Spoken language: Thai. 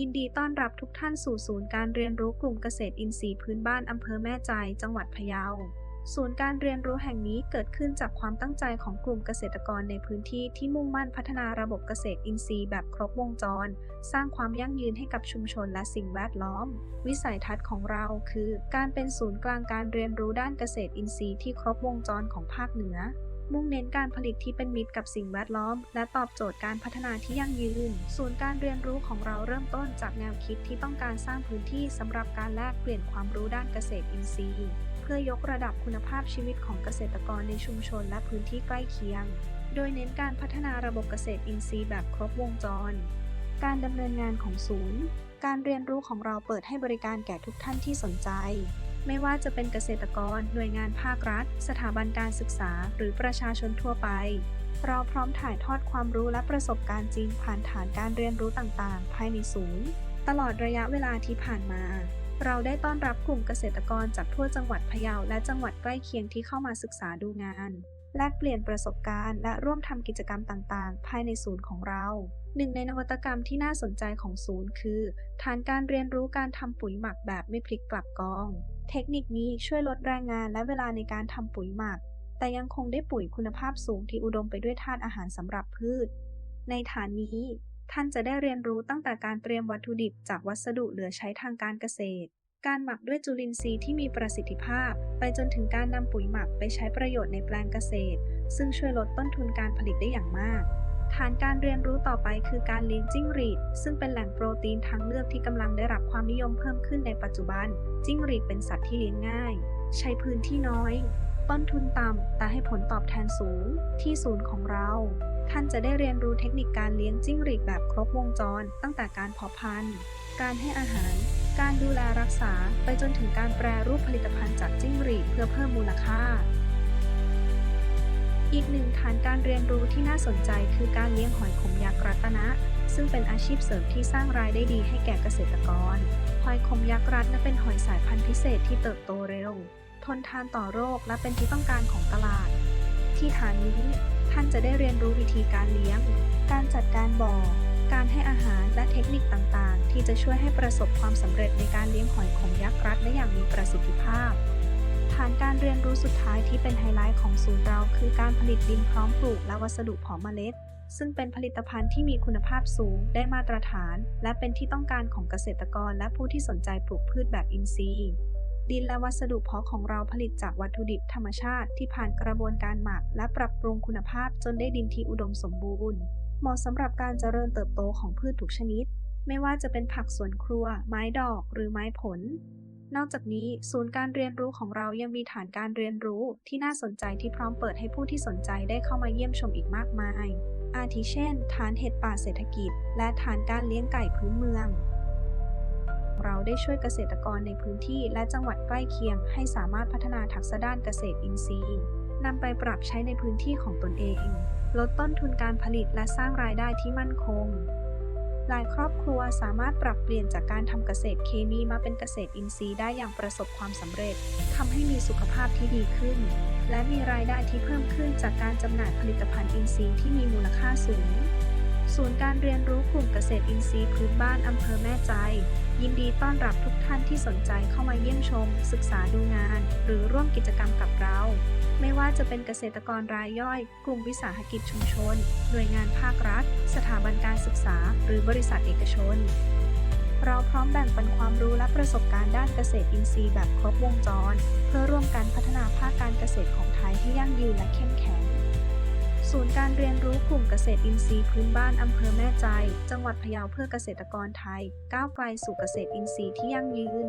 ยินดีต้อนรับทุกท่านสู่ศูนย์การเรียนรู้กลุ่มเกษตรอินทรีย์พื้นบ้านอำเภอแม่ใจ จังหวัดพะเยา ศูนย์การเรียนรู้แห่งนี้เกิดขึ้นจากความตั้งใจของกลุ่มเกษตรกรในพื้นที่ที่มุ่งมั่นพัฒนาระบบเกษตรอินทรีย์แบบครบวงจร สร้างความยั่งยืนให้กับชุมชนและสิ่งแวดล้อม วิสัยทัศน์ของเราคือ การเป็นศูนย์กลางการเรียนรู้ด้านเกษตรอินทรีย์ที่ครบวงจรของภาคเหนือ มุ่งเน้นการผลิตที่เป็นมิตรกับสิ่งแวดล้อม และตอบโจทย์การพัฒนาที่ยั่งยืน ศูนย์การเรียนรู้ของเราเริ่มต้นจากแนวคิดที่ต้องการสร้างพื้นที่สำหรับการแลกเปลี่ยนความรู้ด้านเกษตรอินทรีย์ เพื่อยกระดับคุณภาพชีวิตของเกษตรกรในชุมชนและพื้นที่ใกล้เคียง โดยเน้นการพัฒนาระบบเกษตรอินทรีย์แบบครบวงจร การดำเนินงานของศูนย์ การเรียนรู้ของเราเปิดให้บริการแก่ทุกท่านที่สนใจ ไม่ว่าจะเป็นเกษตรกร หน่วยงานภาครัฐ สถาบันการศึกษา หรือประชาชนทั่วไป เราพร้อมถ่ายทอดความรู้และประสบการณ์จริงผ่านฐานการเรียนรู้ต่างๆ ภายในศูนย์ ตลอดระยะเวลาที่ผ่านมา เราได้ต้อนรับกลุ่มเกษตรกรจากทั่วจังหวัดพะเยาและจังหวัดใกล้เคียงที่เข้ามาศึกษาดูงานแลกเปลี่ยนประสบการณ์และร่วมทำกิจกรรมต่างๆ ภายในศูนย์ของเรา หนึ่งในนวัตกรรมที่น่าสนใจของศูนย์คือ ฐานการเรียนรู้การทำปุ๋ยหมักแบบไม่พลิกกลับกอง เทคนิคนี้ช่วยลดแรงงานและเวลาในการทำปุ๋ยหมัก แต่ยังคงได้ปุ๋ยคุณภาพสูงที่อุดมไปด้วยธาตุอาหารสำหรับพืช ในฐานนี้ ท่านจะได้เรียนรู้ตั้งแต่การเตรียมวัตถุดิบจากวัสดุเหลือใช้ทางการเกษตร การหมักด้วยจุลินทรีย์ที่มีประสิทธิภาพ ไปจนถึงการนำปุ๋ยหมักไปใช้ประโยชน์ในแปลงเกษตร ซึ่งช่วยลดต้นทุนการผลิตได้อย่างมาก ฐานการเรียนรู้ต่อไปคือการเลี้ยงจิ้งหรีด ซึ่งเป็นแหล่งโปรตีนทางเลือกที่กำลังได้รับความนิยมเพิ่มขึ้นในปัจจุบัน จิ้งหรีดเป็นสัตว์ที่เลี้ยงง่าย ใช้พื้นที่น้อย ต้นทุนต่ำ แต่ให้ผลตอบแทนสูง ที่ศูนย์ของเรา ท่านจะได้เรียนรู้เทคนิคการเลี้ยงจิ้งหรีดแบบครบวงจร ตั้งแต่การเพาะพันธุ์ การให้อาหาร การดูแลรักษา ไปจนถึงการแปรรูปผลิตภัณฑ์จากจิ้งหรีดเพื่อเพิ่มมูลค่า อีกหนึ่งฐานการเรียนรู้ที่น่าสนใจคือการเลี้ยงหอยขมยักษ์รัตนะ ซึ่งเป็นอาชีพเสริมที่สร้างรายได้ดีให้แก่เกษตรกร หอยขมยักษ์รัตนะเป็นหอยสายพันธุ์พิเศษที่เติบโตเร็ว ทนทานต่อโรคและเป็นที่ต้องการของตลาด ที่ฐานนี้ท่านจะได้เรียนรู้วิธีการเลี้ยง การจัดการบ่อ การให้อาหารและเทคนิคต่างๆ ที่จะช่วยให้ประสบความสำเร็จในการเลี้ยงหอยขมยักษ์รัดได้อย่างมี เรียนรู้สุดท้ายที่เป็นไฮไลท์ของศูนย์เราคือการผลิตดินพร้อมปลูกและวัสดุเพาะเมล็ด ซึ่งเป็นผลิตภัณฑ์ที่มีคุณภาพสูงได้มาตรฐาน และเป็นที่ต้องการของเกษตรกรและผู้ที่สนใจปลูกพืชแบบอินทรีย์ ดินและวัสดุเพาะของเราผลิตจากวัตถุดิบธรรมชาติที่ผ่านกระบวนการหมัก และปรับปรุงคุณภาพจนได้ดินที่อุดมสมบูรณ์ เหมาะสำหรับการเจริญเติบโตของพืชทุกชนิด ไม่ว่าจะเป็นผักสวนครัว ไม้ดอก หรือไม้ผล นอกจากนี้ศูนย์การเรียนรู้ของเรายังมีฐานการเรียนรู้ที่น่าสนใจที่พร้อมเปิดให้ผู้ที่สนใจได้เข้ามาเยี่ยมชมอีกมากมาย อาทิเช่น ฐานเห็ดป่าเศรษฐกิจ และฐานการเลี้ยงไก่พื้นเมือง เราได้ช่วยเกษตรกรในพื้นที่และจังหวัดใกล้เคียง ให้สามารถพัฒนาทักษะด้านเกษตรอินทรีย์นำไปปรับใช้ในพื้นที่ของตนเอง ลดต้นทุนการผลิตและสร้างรายได้ที่มั่นคง หลายครอบครัวสามารถปรับเปลี่ยนจากการทำเกษตรเคมีมาเป็นเกษตรอินทรีย์ได้อย่างประสบความสำเร็จทำให้มีสุขภาพที่ดีขึ้น และมีรายได้ที่เพิ่มขึ้นจากการจำหน่ายผลิตภัณฑ์อินทรีย์ที่มีมูลค่าสูง ศูนย์การเรียนรู้กลุ่มเกษตรอินทรีย์พื้นบ้านอำเภอแม่ใจ ยินดีต้อนรับทุกท่านที่สนใจเข้ามาเยี่ยมชม ศึกษาดูงาน หรือร่วมกิจกรรมกับเรา ไม่ว่าจะเป็นเกษตรกรรายย่อย กลุ่มวิสาหกิจชุมชน หน่วยงานภาครัฐ สถาบันการศึกษา หรือบริษัทเอกชน เราพร้อมแบ่งปันความรู้และประสบการณ์ด้านเกษตรอินทรีย์แบบครบวงจร เพื่อร่วมกันพัฒนาภาคการเกษตรของไทยให้ยั่งยืนและเข้มแข็ง ศูนย์การเรียนรู้กลุ่มเกษตรอินทรีย์พื้นบ้านอำเภอแม่ใจ จังหวัดพะเยาเพื่อเกษตรกรไทย ก้าวไกลสู่เกษตรอินทรีย์ที่ยั่งยืน